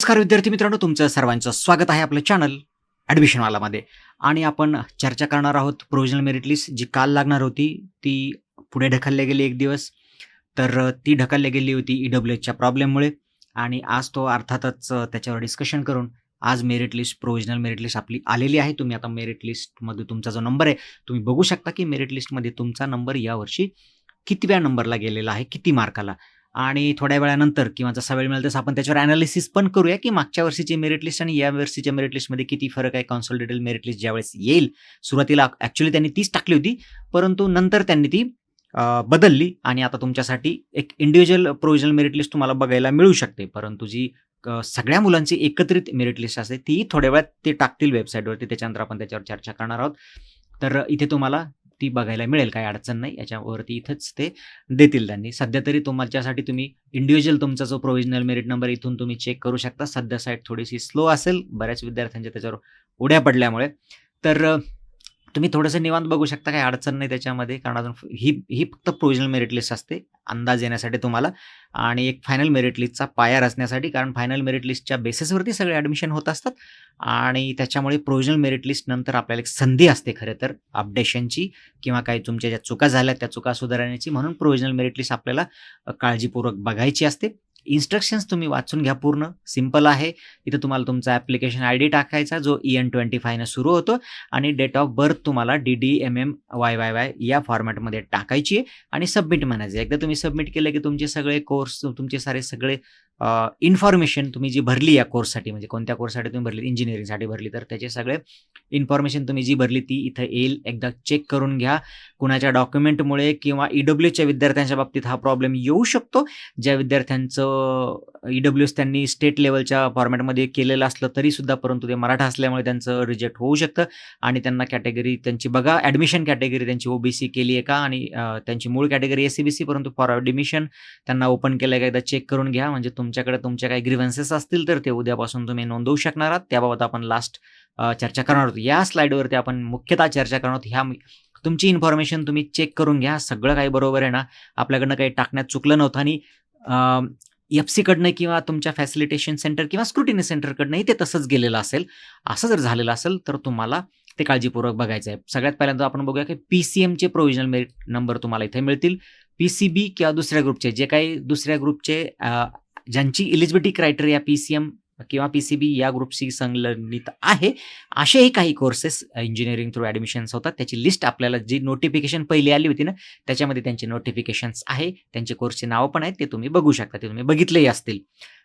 नमस्कार विद्यार्थी मित्रांनो तुमचं सर्वांचं स्वागत आहे आपलं चॅनल ॲडमिशनवालामध्ये आणि आपण चर्चा करणार आहोत प्रोविजनल मेरिट लिस्ट जी काल लागणार होती ती पुढे ढकलली गेली एक दिवस. तर ती ढकलली गेली होती ई डब्ल्यू एचच्या प्रॉब्लेममुळे आणि आज तो अर्थातच त्याच्यावर डिस्कशन करून आज merit list provisional merit list आपली आलेली आहे. तुम्ही आता मेरिट लिस्टमध्ये तुमचा जो नंबर आहे तुम्ही बघू शकता की मेरिट लिस्टमध्ये तुमचा नंबर यावर्षी कितव्या नंबरला गेलेला आहे किती मार्काला आणि थोड्या वेळानंतर किंवा जसा वेळ मिळेल तसं आपण त्याच्यावर अनालिसिस पण करूया की मागच्या वर्षीची मेरिट लिस्ट आणि या वर्षीच्या मेरिट लिस्टमध्ये किती फरक आहे कॉन्सॉलिडेटेड मेरिट लिस्ट ज्यावेळेस येईल. सुरुवातीला ॲक्च्युली त्यांनी तीच टाकली होती परंतु नंतर त्यांनी ती बदलली आणि आता तुमच्यासाठी एक इंडिव्हिज्युअल प्रोव्हिजनल मेरिट लिस्ट तुम्हाला बघायला मिळू शकते. परंतु जी सगळ्या मुलांची एकत्रित मेरिट लिस्ट असते ती थोड्या वेळात ते टाकतील वेबसाईटवरती त्याच्यानंतर आपण त्याच्यावर चर्चा करणार आहोत. तर इथे तुम्हाला ती बघायला मिळेल काही अडचण नाही. याच्यावरती इथंच ते देतील त्यांनी. सध्या तरी तुमच्यासाठी तुम्ही इंडिव्हिज्युअल तुमचा जो प्रोव्हिजनल मेरिट नंबर इथून तुम्ही चेक करू शकता. सध्या साईट थोडीशी स्लो असेल. बऱ्याच विद्यार्थ्यांच्या त्याच्यावर उड्या पडल्यामुळे. तर तुम्ही थोडंसं निवांत बघू शकता काही अडचण नाही त्याच्यामध्ये. कारण अजून ही ही फक्त प्रोविजनल मेरिट लिस्ट असते. अंदाज येण्यासाठी तुम्हाला. आणि एक फायनल मेरिट लिस्टचा पाया रचण्यासाठी कारण फायनल मेरिट लिस्टच्या बेसिसवरती सगळे ॲडमिशन होत असतात. आणि त्याच्यामुळे प्रोविजनल मेरिट लिस्ट नंतर आपल्याला एक संधी असते खरं तर अपडेशनची किंवा काही तुमच्या ज्या चुका झाल्या त्या चुका सुधारण्याची. म्हणून प्रोविजनल मेरिट लिस्ट आपल्याला काळजीपूर्वक बघायची असते. इन्स्ट्रक्शन्स तुम्ही वाचून घ्या पूर्ण. सिंपल आहे. इथं तुम्हाला तुमचा ॲप्लिकेशन आय डी टाकायचा जो ई एन ट्वेंटी फायनं सुरू होतो आणि डेट ऑफ बर्थ तुम्हाला D D M M Y Y Y या फॉर्मॅटमध्ये टाकायची आहे आणि सबमिट म्हणायचं एकदा तुम्ही सबमिट केलं की तुमचे सगळे कोर्स तुमचे सारे सगळे इन्फॉर्मेशन तुम्ही जी भरली या कोर्ससाठी म्हणजे कोणत्या कोर्ससाठी तुम्ही भरली इंजिनिअरिंगसाठी भरली तर त्याचे सगळे इन्फॉर्मेशन तुम्ही जी भरली ती इथं येईल. एकदा चेक करून घ्या. कुणाच्या डॉक्युमेंटमुळे किंवा ई डब्ल्यूच्या विद्यार्थ्यांच्या बाबतीत हा प्रॉब्लेम येऊ शकतो. ज्या विद्यार्थ्यांचं ई डब्ल्यू एस त्यांनी स्टेट लेवलच्या फॉर्मॅटमध्ये केलेलं असलं तरीसुद्धा परंतु ते मराठा असल्यामुळे त्यांचं रिजेक्ट होऊ शकतं. आणि त्यांना कॅटेगरी त्यांची बघा ॲडमिशन कॅटेगरी त्यांची ओबीसी केली आहे का? आणि त्यांची मूळ category S C B C परंतु फॉर ॲडमिशन त्यांना ओपन केलं आहे का? एकदा चेक करून घ्या. म्हणजे तुम तुमच्याकडे तुमच्या काही ग्रीव्हन्सेस असतील तर ते उद्यापासून तुम्ही नोंदवू शकणार आहात. त्याबाबत आपण लास्ट चर्चा करणार आहोत. या स्लाईडवरती आपण मुख्यतः चर्चा करणार आहोत. ह्या तुमची इन्फॉर्मेशन तुम्ही चेक करून घ्या. सगळं काही बरोबर आहे ना? आपल्याकडनं काही टाकण्यात चुकलं नव्हतं आणि एफ सीकडनं किंवा तुमच्या फॅसिलिटेशन सेंटर किंवा स्क्रुटिनी सेंटरकडनंही ते तसंच गेलेलं असेल. असं जर झालेलं असेल तर तुम्हाला ते काळजीपूर्वक बघायचं आहे. सगळ्यात पहिल्यांदा आपण बघूया की पी सी एमचे प्रोव्हिजनल मेरिट नंबर तुम्हाला इथे मिळतील. पी सी बी किंवा दुसऱ्या ग्रुपचे जे काही दुसऱ्या ग्रुपचे ज्यांची eligibility criteria P C M किंवा पी सी बी या ग्रुपशी संलग्नित आहे असेही काही कोर्सेस इंजिनिअरिंग थ्रू ॲडमिशन्स होतात. त्याची लिस्ट आपल्याला जी नोटिफिकेशन पहिली आली होती ना त्याच्यामध्ये त्यांचे नोटिफिकेशन्स आहे. त्यांचे कोर्सचे नावं पण आहेत ते तुम्ही बघू शकता. ते तुम्ही बघितलेही असतील.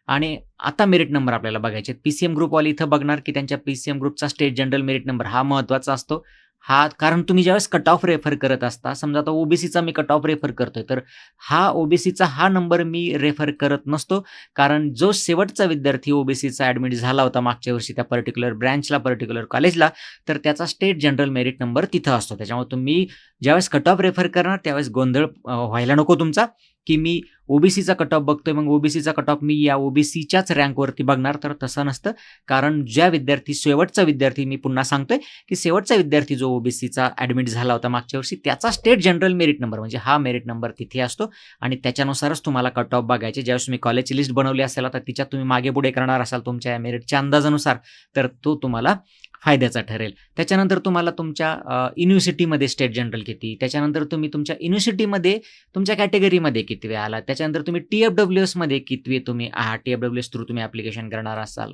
आणि आता मेरिट नंबर आपल्याला बघायचे पी सी एम ग्रुपवाले इथं बघणार की त्यांच्या पी सी एम ग्रुपचा स्टेट जनरल मेरिट नंबर हा महत्त्वाचा असतो. हा कारण तुम्ही ज्यावेळेस कट ऑफ रेफर करत असता समजा आता ओबीसीचा मी कट ऑफ रेफर करतोय तर हा ओबीसीचा हा नंबर मी रेफर करत नसतो कारण जो शेवटचा विद्यार्थी ओबीसीचा ॲडमिट झाला होता मागच्या वर्षी त्या पर्टिक्युलर ब्रँचला पर्टिक्युलर कॉलेजला तर त्याचा स्टेट जनरल मेरिट नंबर तिथं असतो. त्याच्यामुळे तुम्ही ज्यावेळेस कट ऑफ रेफर करणार त्यावेळेस गोंधळ व्हायला नको तुमचा. की मी ओबीसीचा कट ऑफ बघतोय मग ओबीसीचा कट ऑफ मी या ओबीसीच्याच रँकवरती बघणार. तर तसं नसतं. कारण ज्या विद्यार्थी शेवटचा विद्यार्थी मी पुन्हा सांगतोय की शेवटचा विद्यार्थी जो ओबीसीचा ॲडमिट झाला होता मागच्या वर्षी त्याचा स्टेट जनरल मेरिट नंबर म्हणजे हा मेरिट नंबर तिथे असतो. आणि त्याच्यानुसारच तुम्हाला कट ऑफ बघायचे. ज्यावेळेस तुम्ही कॉलेजची लिस्ट बनवली असेल तर तिच्यात तुम्ही मागे पुढे करणार असाल तुमच्या या मेरिटच्या अंदाजानुसार तर तो तुम्हाला फायद्याचा ठरेल. त्याच्यानंतर तुम्हाला तुमच्या युनिव्हर्सिटीमध्ये स्टेट जनरल किती त्याच्यानंतर तुम्ही तुमच्या युनिव्हर्सिटीमध्ये तुमच्या कॅटेगरीमध्ये कितवे आला त्याच्यानंतर तुम्ही टी एफ डब्ल्यू एसमध्ये कितवे तुम्ही आहात T F W S through तुम्ही ॲप्लिकेशन करणार असाल?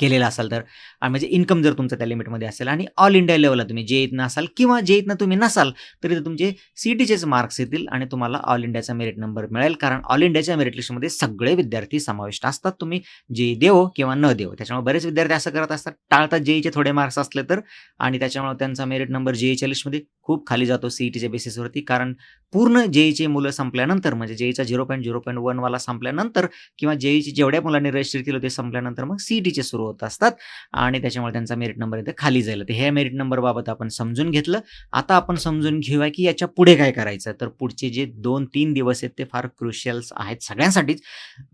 केलेला असाल तर म्हणजे इन्कम जर तुमचं त्या लिमिटमध्ये असेल आणि ऑल इंडिया लेवलला तुम्ही जे इथनं असाल किंवा जे इथनं तुम्ही नसाल तरी तुमचे सी टीचेच मार्क्स येतील आणि तुम्हाला ऑल इंडियाचा मेरिट नंबर मिळेल. कारण ऑल इंडियाच्या मेरिट लिस्टमध्ये सगळे विद्यार्थी समाविष्ट असतात. तुम्ही जे देवो किंवा न देवो त्याच्यामुळे बरेच विद्यार्थी असं करत असतात. टाळतात जेईचे थोडे मार्क्स असले तर आणि त्याच्यामुळे त्यांचा मेरिट नंबर जेईच्या लिस्टमध्ये खूप खाली जातो सीईटीच्या बेसिसवरती कारण पूर्ण जेईचे मुलं संपल्यानंतर म्हणजे जेईचा झिरो पॉईंट झिरो पॉईंट वनवाला संपल्यानंतर किंवा जेईचे जेवढ्या मुलांनी रजिस्टर केलं ते संपल्यानंतर मग सीईटीचे सुरू होत असतात. आणि त्याच्यामुळे त्यांचा मेरिट नंबर इथे खाली जाईल. तर हे मेरिट नंबरबाबत आपण समजून घेतलं. आता आपण समजून घेऊया की याच्यापुढे काय करायचं. तर पुढचे जे दोन तीन दिवस आहेत ते फार क्रुशियल्स आहेत सगळ्यांसाठीच.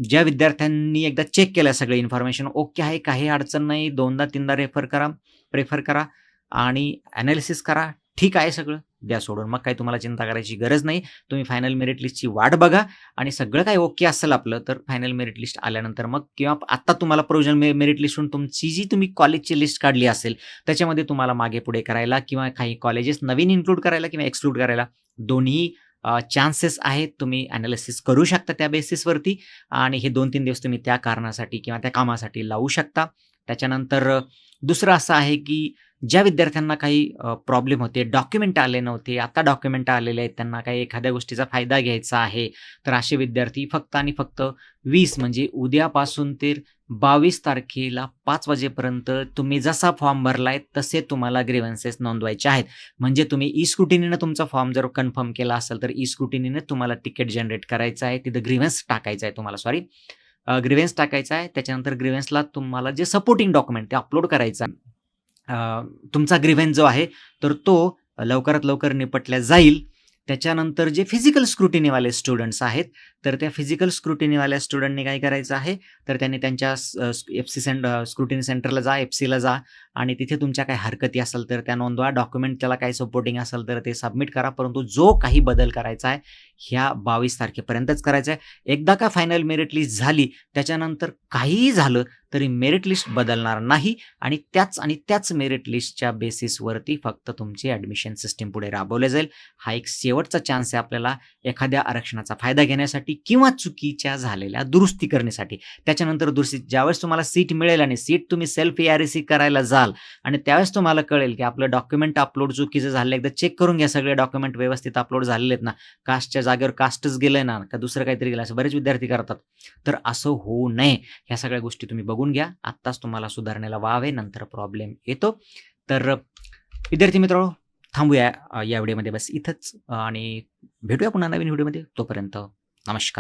ज्या विद्यार्थ्यांनी एकदा चेक केलं सगळे इन्फॉर्मेशन ओके आहे काही अडचण नाही दोनदा तीनदा रेफर करा प्रेफर करा आणि ॲनालिसिस करा. ठीक आहे सगळं. द्या सोडून. मग काही तुम्हाला चिंता करायची गरज नाही. तुम्ही फायनल मेरिट लिस्टची वाट बघा आणि सगळं काही ओके असेल आपलं तर फायनल मेरिट लिस्ट आल्यानंतर मग किंवा आत्ता तुम्हाला प्रोविजनल मे मेरिट लिस्टून तुमची जी तुम्ही कॉलेजची लिस्ट काढली असेल त्याच्यामध्ये तुम्हाला मागे पुढे करायला किंवा काही कॉलेजेस नवीन इन्क्लूड करायला किंवा एक्सक्लूड करायला दोन्ही चान्सेस आहेत. तुम्ही ॲनालिसिस करू शकता त्या बेसिसवरती आणि हे दोन तीन दिवस तुम्ही त्या कारणासाठी किंवा त्या कामासाठी लावू शकता. त्याच्यानंतर दुसरं असं आहे की ज्या विद्यार्थ्यांना काही प्रॉब्लेम होते डॉक्युमेंट आले नव्हते आता डॉक्युमेंट आलेले आहेत त्यांना काही एखाद्या गोष्टीचा फायदा घ्यायचा आहे तर असे विद्यार्थी फक्त आणि फक्त वीस म्हणजे उद्यापासून ते बावीस तारखेला पाच वाजेपर्यंत तुम्ही जसा फॉर्म भरलाय तसे तुम्हाला ग्रीव्हन्सेस नोंदवायचे आहेत. म्हणजे तुम्ही ई स्क्रुटिनीनं तुमचा फॉर्म जर कन्फर्म केला असेल तर ई स्कुटीनीनं तुम्हाला तिकीट जनरेट करायचं आहे तिथं ग्रीव्हन्स टाकायचं आहे तुम्हाला सॉरी ग्रीव्हन्स टाकायचा आहे त्याच्यानंतर ग्रीव्हन्सला तुम्हाला जे सपोर्टिंग डॉक्युमेंट ते अपलोड करायचं आहे. तुमचा ग्रीव्हन्स जो आहे तर तो लवकरात लवकर निपटल्या जाईल. त्याच्यानंतर जे फिजिकल स्क्रुटिनीवाले स्टुडंट्स आहेत तर त्या फिजिकल स्क्रुटिनीवाल्या स्टुडंटनी काय करायचं आहे? तर त्यांनी त्यांच्या एफ सी सेंट स्क्रुटिनी सेंटरला जा एफ सीला जा आणि तिथे तुमच्या काही हरकती असेल तर त्या नोंदवा. डॉक्युमेंट त्याला काही सपोर्टिंग असेल तर ते सबमिट करा. परंतु जो काही बदल करायचा आहे ह्या बावीस तारखेपर्यंतच करायचं आहे एकदा का फायनल मेरिट लिस्ट झाली त्याच्यानंतर काहीही झालं तरी मेरिट लिस्ट बदलणार नाही आणि त्याच आणि त्याच मेरिट लिस्टच्या बेसिसवरती फक्त तुमची ॲडमिशन सिस्टीम पुढे राबवले जाईल. हा एक शेवटचा चान्स आहे आपल्याला एखाद्या आरक्षणाचा फायदा घेण्यासाठी किंवा चुकीच्या झालेल्या दुरुस्ती करण्यासाठी. त्याच्यानंतर दुरुस्ती ज्यावेळेस तुम्हाला सीट मिळेल आणि सीट तुम्ही सेल्फ ए सी करायला जाल आणि त्यावेळेस तुम्हाला कळेल की आपलं डॉक्युमेंट अपलोड चुकीचं झालं एकदा चेक करून घ्या सगळे डॉक्युमेंट व्यवस्थित अपलोड झालेले आहेत ना. कास्टच्या जागेवर कास्टच गेलंय ना का दुसरं काहीतरी गेलं असं बरेच विद्यार्थी करतात. तर असं होऊ नये ह्या सगळ्या गोष्टी तुम्ही बघून घ्या. आत्ताच तुम्हाला सुधारणेला आहे नंतर प्रॉब्लेम येतो. तर विद्यार्थी मित्र थांबूया या व्हिडिओमध्ये बस इथंच आणि भेटूया पुन्हा नवीन व्हिडिओमध्ये. तोपर्यंत नमस्कार.